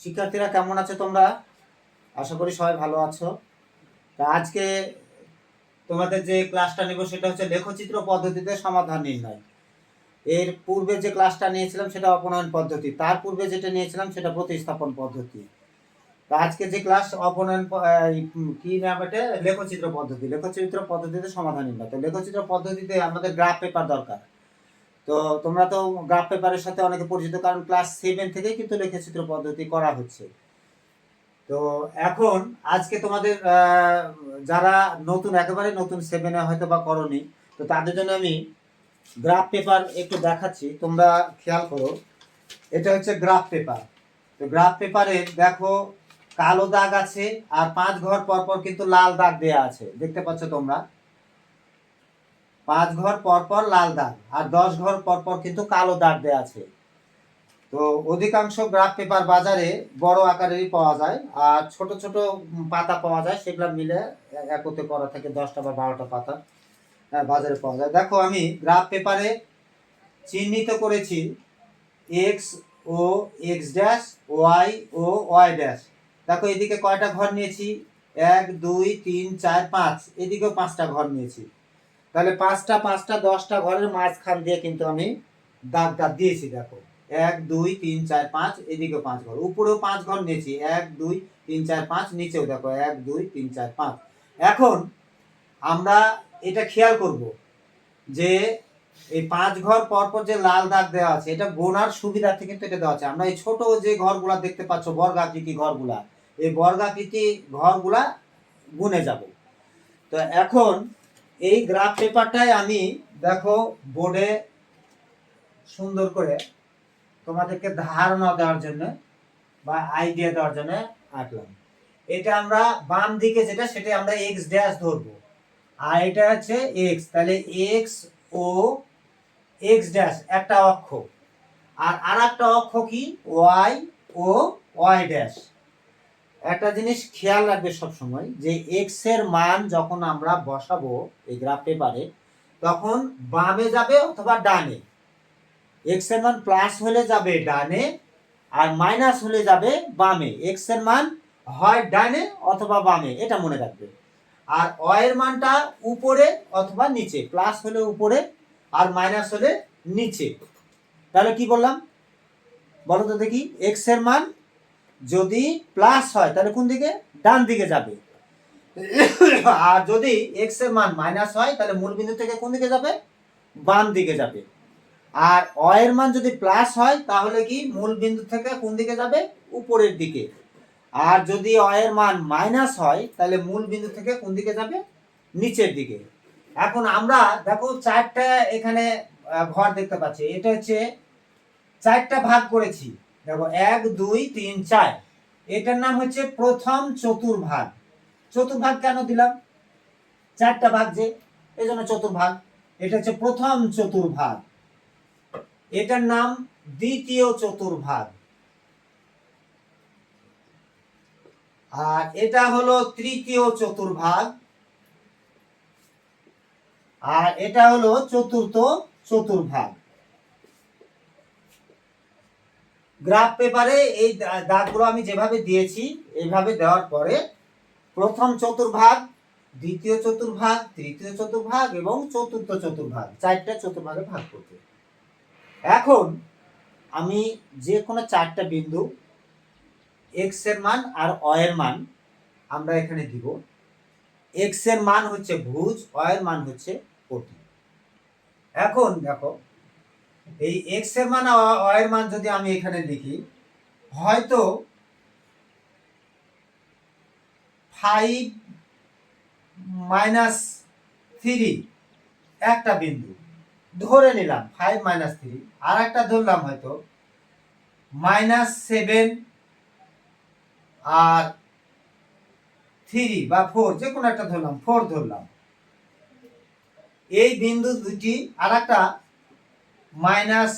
শিক্ষার্থীরা কেমন আছো তোমরা? আশা করি সবাই ভালো আছো। তা আজকে তোমাদের যে ক্লাসটা নেব সেটা হচ্ছে লেখচিত্র পদ্ধতিতে সমাধান নির্ণয়। এর পূর্বে যে ক্লাসটা নিয়েছিলাম সেটা অপনয়ন পদ্ধতি, তার পূর্বে যেটা নিয়েছিলাম সেটা প্রতিস্থাপন পদ্ধতি। তা আজকে যে ক্লাস অপনয়ন কি নাম এটা? লেখচিত্র পদ্ধতি। লেখচিত্র পদ্ধতিতে সমাধান নির্ণয়। তো লেখচিত্র পদ্ধতিতে আমাদের গ্রাফ পেপার দরকার। তো তোমরা তো গ্রাফ পেপারের সাথে অনেকে পরিচিত, কারণ ক্লাস সেভেন থেকেই কিন্তু লেখচিত্র পদ্ধতি করা হচ্ছে। তো এখন আজকে তোমাদের যারা নতুন, একেবারে নতুন সেভেনে হয়তো বা করনি, তো তাদের জন্য আমি গ্রাফ পেপার একটু দেখাচ্ছি। তোমরা খেয়াল করো, এটা হচ্ছে গ্রাফ পেপার। তো গ্রাফ পেপারে দেখো, কালো দাগ আছে আর পাঁচ ঘর পর পর কিন্তু লাল দাগ দেয়া আছে। দেখতে পাচ্ছ তোমরা? পাঁচ ঘর পর পর লাল দাগ আর দশ ঘর পর পর কিন্তু কালো দাগ দেয়া আছে। তো অধিকাংশ গ্রাফ পেপার বাজারে বড় আকারেরই পাওয়া যায় আর ছোট ছোট পাতা পাওয়া যায় সেগুলো মিলে এ- একত্রে করা থাকে দশটা বা বারোটা পাতা আহ, বাজারে পাওয়া যায়। দেখো আমি গ্রাফ পেপারে চিহ্নিত করেছি এক্স ও এক্স ড্যাশ ওয়াই ও ওয়াই ড্যাশ দেখো এদিকে কয়টা ঘর নিয়েছি? এক দুই তিন চার পাঁচ। এদিকেও পাঁচটা ঘর নিয়েছি। তাহলে পাঁচটা পাঁচটা, দশটা ঘরের মাঝখান দিয়ে কিন্তু আমি দাগ দাগ দিয়েছি, দেখো। এক, দুই, তিন, চার, পাঁচ, এদিকেও পাঁচ ঘর। উপরেও পাঁচ ঘর নিয়েছি। এক, দুই, তিন, চার, পাঁচ, নিচেও দেখো। এক, দুই, তিন, চার, পাঁচ। এখন আমরা এটা খেয়াল করব যে এই পাঁচ ঘর পর পর যে লাল দাগ দেওয়া আছে, এটা গোনার সুবিধার্থে কিন্তু এটা দেওয়া আছে। আমরা এই ছোট যে ঘরগুলা দেখতে পাচ্ছ, বর্গাকৃতি ঘরগুলা, এই বর্গাকৃতি ঘরগুলা গুনে যাব। তো এখন এই গ্রাফ পেপারটাই আমি দেখো বোর্ডে সুন্দর করে তোমাদেরকে ধারণা দেওয়ার জন্য বা আইডিয়া দেওয়ার জন্য আঁকলাম। এটা আমরা বাম দিকে যেটা সেটা আমরা এক্স ড্যাশ ধরবো। আর এটা হচ্ছে এক্স তাহলে এক্স ও এক্স ড্যাশ একটা অক্ষ। আর আর একটা অক্ষ কি? ওয়াই ও ওয়াই ড্যাশ একটা জিনিস খেয়াল রাখবে সব সময় যে এক্সের মান যখন আমরা বসাবো এই গ্রাফ পেপারে তখন বামে যাবে অথবা ডানে। এক্সের মান প্লাস হলে যাবে ডানে আর মাইনাস হলে যাবে বামে। এক্সের মান হয় ডানে অথবা বামে, এটা মনে রাখবে। আর অ এর মানটা উপরে অথবা নিচে প্লাস হলে উপরে আর মাইনাস হলে নিচে। তাহলে কি বললাম? বলো তো দেখি এক্সের মান যদি প্লাস হয়, তাহলে কোন দিকে? ডান দিকে যাবে। আর যদি এক্সের মান মাইনাস হয়, তাহলে মূল বিন্দু থেকে কোন দিকে যাবে? বাম দিকে যাবে। আর অ এর মান যদি প্লাস হয়, তাহলে কি? মূল বিন্দু থেকে কোন দিকে যাবে? উপরের দিকে। আর যদি অ এর মান মাইনাস হয়, তাহলে মূল বিন্দু থেকে কোন দিকে যাবে? নিচের দিকে। এখন আমরা দেখো চারটা এখানে ঘর দেখতে পাচ্ছি। এটা হচ্ছে চারটা ভাগ করেছি। দেখো, এক, দুই, তিন, চার। এটার নাম হচ্ছে প্রথম চতুর্ভাগ। চতুর্ভাগ কেন দিলাম? চারটা ভাগ যে এই জন্য চতুর্ভাগ। এটা হচ্ছে প্রথম চতুর্ভাগ। এটার নাম দ্বিতীয় চতুর্ভাগ। আর এটা হলো তৃতীয় চতুর্ভাগ। আর এটা হলো চতুর্থ চতুর্ভাগ। গ্রাফ পেপারে এই দাগগুলো আমি যেভাবে দিয়েছি, এইভাবে দেওয়ার পরে প্রথম চতুর্ভাগ, দ্বিতীয় চতুর্ভাগ, তৃতীয় চতুর্ভাগ এবং চতুর্থ চতুর্ভাগ, চারটা চতুর্ভাগে ভাগ করতে। এখন আমি যে কোনো চারটা বিন্দু এক্সের মান আর অ এর মান আমরা এখানে দিব। এক্সের মান হচ্ছে ভুজ অ এর মান হচ্ছে কোটি। এখন দেখো এই এক্সের মান এর মান যদি আমি এখানে লিখি, হয়তো ফাইভ মাইনাস থ্রি একটা বিন্দু ধরে নিলাম ফাইভ মাইনাস থ্রি আর একটা ধরলাম হয়তো মাইনাস সেভেন আর থ্রি বা ফোর যে কোনো একটা ধরলাম ফোর ধরলাম। এই বিন্দু দুটি আর একটা মাইনাস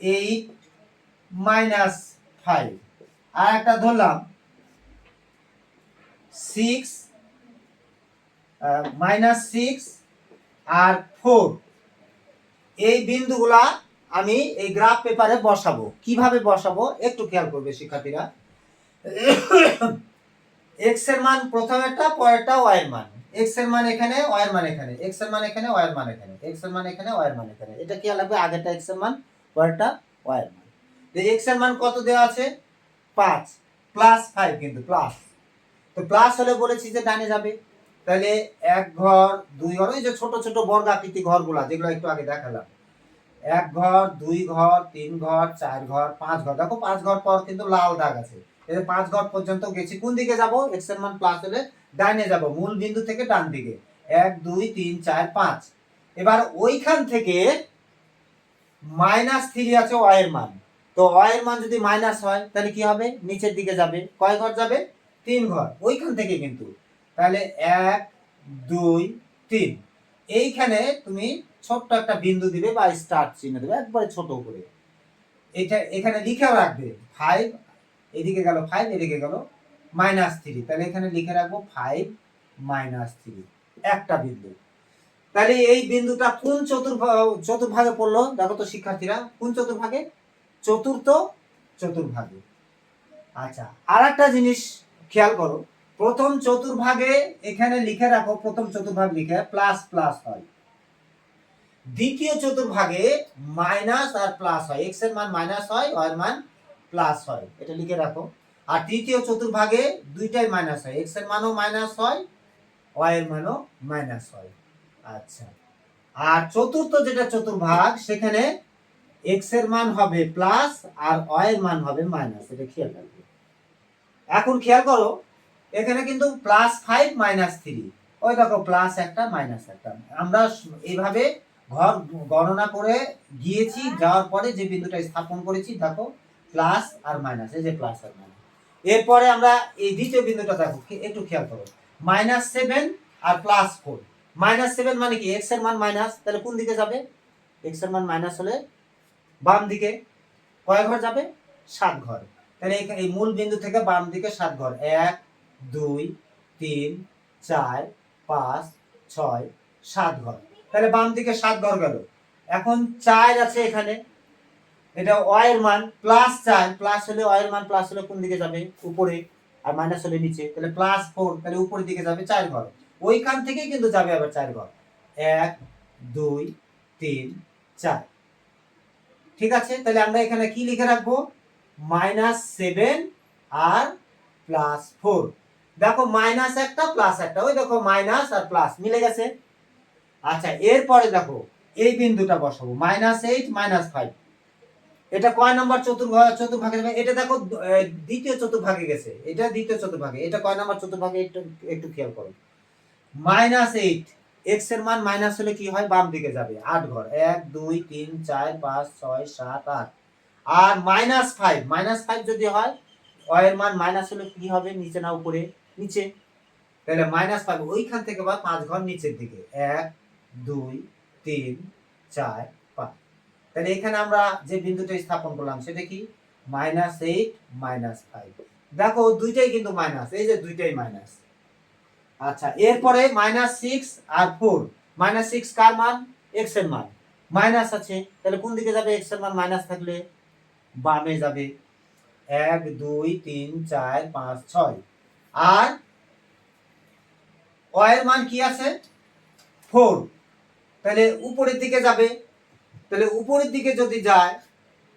এইট মাইনাস ফাইভ আর একটা ধরলাম সিক্স মাইনাস সিক্স আর ফোর এই বিন্দুগুলা আমি এই গ্রাফ পেপারে বসাবো। কীভাবে বসাবো? একটু খেয়াল করবে শিক্ষার্থীরা। এক্সের মান প্রথমেরটা, পরেরটা ওয়াই মান। এক্সের মান এখানে ওয়াই এর মান এখানে। এক্সের মান এখানে ওয়াই এর মান এখানে। এক্সের মান এখানে ওয়াই এর মান এখানে। এটা কি লাগবে? আগেরটা এক্সের মান, পরেরটা ওয়াই এর মান। এক্সের মান কত দেওয়া আছে? পাঁচ। প্লাস ফাইভ কিন্তু প্লাস তো প্লাস হলে বলেছি যে ডানে যাবে। তাহলে এক ঘর, দুই ঘর, ওই যে ছোট ছোট বর্গাকৃতি ঘরগুলা, যেগুলো একটু আগে দেখালাম। এক ঘর, দুই ঘর, তিন ঘর, চার ঘর, পাঁচ ঘর। দেখো পাঁচ ঘর পর কিন্তু লাল দাগ আছে। পাঁচ ঘর পর্যন্ত গেছি, কোন দিকে যাব? এক্সের মান প্লাস হলে ডাইনে যাব, মূল বিন্দু থেকে ডান দিকে। এক, দুই, তিন, চার, পাঁচ। এবার ওইখান থেকে মাইনাস থ্রি আছে ওয়াই এর মান। তো ওয়াই এর মান যদি মাইনাস হয়, তাহলে কি হবে? নিচের দিকে যাবে। কয় ঘর যাবে? তিন ঘর। ওইখান থেকে কিন্তু। তাহলে এক, দুই, তিন। এইখানে তুমি ছোট্ট একটা বিন্দু দিবে বা স্টার চিহ্ন দেবে, একবারে ছোট করে। এটা এখানে লিখেও রাখবে। ফাইভ এদিকে গেল ফাইভ এদিকে গেল মাইনাস থ্রি তাহলে এখানে লিখে রাখব ফাইভ মাইনাস থ্রি একটা বিন্দু। তাহলে এই বিন্দুটা কোন চতুর্ভাগ চতুর্ভাগে পড়ল? দেখো তো শিক্ষার্থীরা, কোন চতুর্ভাগে? চতুর্থ চতুর্ভাগে। আচ্ছা আর একটা জিনিস খেয়াল করো। প্রথম চতুর্ভাগে এখানে লিখে রাখো, প্রথম চতুর্ভাগ লিখে প্লাস প্লাস হয়। দ্বিতীয় চতুর্ভাগে মাইনাস আর প্লাস হয়। এক্সের মান মাইনাস হয় ওয়াই এর মান প্লাস হয়। এটা লিখে রাখো। আর তৃতীয় চতুর্ভাগে দুইটাই মাইনাস হয়। এক্সের মানও মাইনাস হয় ওয়াই মানও মাইনাস হয়। আচ্ছা। আর চতুর্থ যেটা চতুর্ভাগ, সেখানে এক্সের মান হবে প্লাস আর ওয়াই মান হবে মাইনাস এটা খেয়াল রাখবে। এখন খেয়াল করো, এখানে কিন্তু প্লাস ফাইভ মাইনাস থ্রি ওই দেখো প্লাস একটা মাইনাস একটা। আমরা এইভাবে ঘর গণনা করে গিয়েছি, যাওয়ার পরে যে বিন্দুটা স্থাপন করেছি, দেখো প্লাস আর মাইনাস, এই যে প্লাস আর মাইনাস। এরপরে আমরা এই দ্বিতীয় বিন্দুটা দেখো একটু খেয়াল করো। মাইনাস সেভেন আর প্লাস ফোর। মাইনাস সেভেন মানে কি? এক্সের মান মাইনাস, তাহলে কোন দিকে যাবে? এক্সের মান মাইনাস হলে বাম দিকে কয় ঘর যাবে? সাত ঘর। তাহলে এই মূল বিন্দু থেকে বাম দিকে সাত ঘর। এক, দুই, তিন, চার, পাঁচ, ছয়, সাত ঘর। তাহলে বাম দিকে সাত ঘর গেল। এখন চার আছে এখানে। এটা ওয়ের মান প্লাস চার প্লাস হলে ওয়ের মান প্লাস হলে কোন দিকে যাবে? উপরে। আর মাইনাস হলে নিচে। তাহলে প্লাস ফোর তাহলে উপরের দিকে যাবে চার ঘর। ওইখান থেকেই কিন্তু যাবে আবার চার ঘর। এক, দুই, তিন, চার। ঠিক আছে? তাহলে আমরা এখানে কি লিখে রাখব? মাইনাস সেভেন আর প্লাস ফোর দেখো মাইনাস একটা প্লাস একটা। ওই দেখো মাইনাস আর প্লাস মিলে গেছে। আচ্ছা এরপরে দেখো, এই বিন্দুটা বসাবো। মাইনাস এইট মাইনাস ফাইভ এটা কয় নম্বর চতুর্ভাগ চতুর্ভাগে এটা দেখো দ্বিতীয় চতুর্ভাগে গেছে। এটা দ্বিতীয় চতুর্ভাগে। এটা কয় নম্বর চতুর্ভাগে একটু একটু খেয়াল করো। Minus eight. এক্সের মান মাইনাস হলে কি হয়? বাম দিকে যাবে। আট ঘর। এক, দুই, তিন, চার, পাঁচ, ছয়, সাত, আট। আর মাইনাস ফাইভ মাইনাস ফাইভ যদি হয় এর মান মাইনাস হলে কি হবে? নিচে না উপরে? নিচে। তাহলে মাইনাস ফাইভ ওইখান থেকে বা পাঁচ ঘর নিচের দিকে। এক, দুই, তিন, চার তাহলে এখানে আমরা যে বিন্দুটা স্থাপন করলাম, সেটা কি? মাইনাস এইট মাইনাস ফাইভ দেখো, দুইটাই কিন্তু মাইনাস এই যে দুইটাই মাইনাস আচ্ছা এরপরে মাইনাস সিক্স আর ফোর মাইনাস সিক্স কার মান? এক্সের মান। মাইনাস আছে, তাহলে কোন দিকে যাবে? এক্সের মান মাইনাস থাকলে বামে যাবে। এক, দুই, তিন, চার, পাঁচ, ছয়। আর ওয়ের মান কি আছে? ফোর তাহলে উপরের দিকে যাবে তাহলে উপরের দিকে যদি যায়,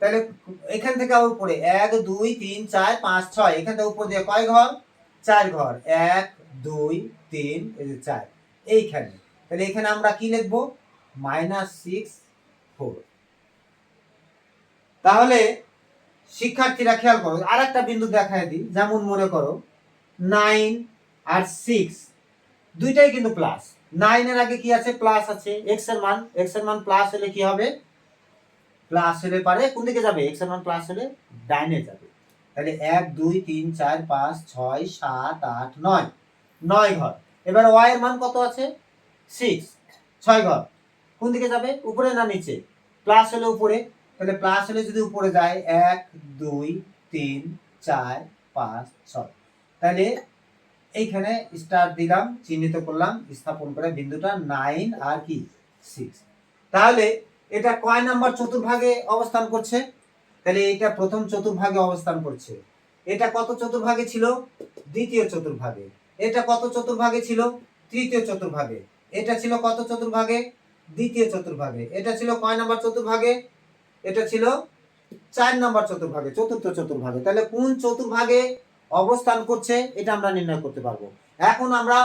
তাহলে এখান থেকে আবার উপরে, এক, দুই, তিন, চার, পাঁচ, ছয়, এখান থেকে উপর দিয়ে কয় ঘর? চার ঘর। এক, দুই, তিন, এই যে চার। এইখানে। তাহলে এখানে আমরা কি লিখব? Minus six four. তাহলে শিক্ষার্থীরা খেয়াল করো আর একটা বিন্দু দেখায় দিই, যেমন মনে করো, নাইন আর সিক্স, দুইটাই কিন্তু প্লাস নাইনের আগে কি আছে? প্লাস আছে। এক্সের মান এক্সের মান প্লাস হলে কি হবে? প্লাস হলে পারে, কোন দিকে যাবে? এক্সের মান প্লাস হলে ডাইনে যাবে। তাহলে এক, দুই, তিন, চার, পাঁচ, ছয়, সাত, আট, নয়। নয় ঘর। এবার ওয়াই এর মান কত আছে? সিক্স ছয় ঘর। কোন দিকে যাবে? উপরে না নিচে? প্লাস হলে উপরে। তাহলে প্লাস হলে যদি উপরে যায়, এক, দুই, তিন, চার, পাঁচ, ছয়। তাহলে এইখানে স্টার দিলাম, চিহ্নিত করলাম, স্থাপন করে বিন্দুটা নাইন আর কি সিক্স তাহলে এটা কয় নাম্বার চতুর্ভাগে অবস্থান করছে? তাহলে এটা প্রথম চতুর্ভাগে অবস্থান করছে। এটা কত চতুর্ভাগে ছিল? দ্বিতীয় চতুর্ভাগে। এটা কত চতুর্ভাগে ছিল? তৃতীয় চতুর্ভাগে। এটা ছিল কত চতুর্ভাগে? দ্বিতীয় চতুর্ভাগে। এটা ছিল কয় নম্বর চতুর্ভাগে? এটা ছিল চার নম্বর চতুর্ভাগে, চতুর্থ চতুর্ভাগে। তাহলে কোন চতুর্ভাগে অবস্থান করছে এটা আমরা নির্ণয় করতে পারব। এখন আমরা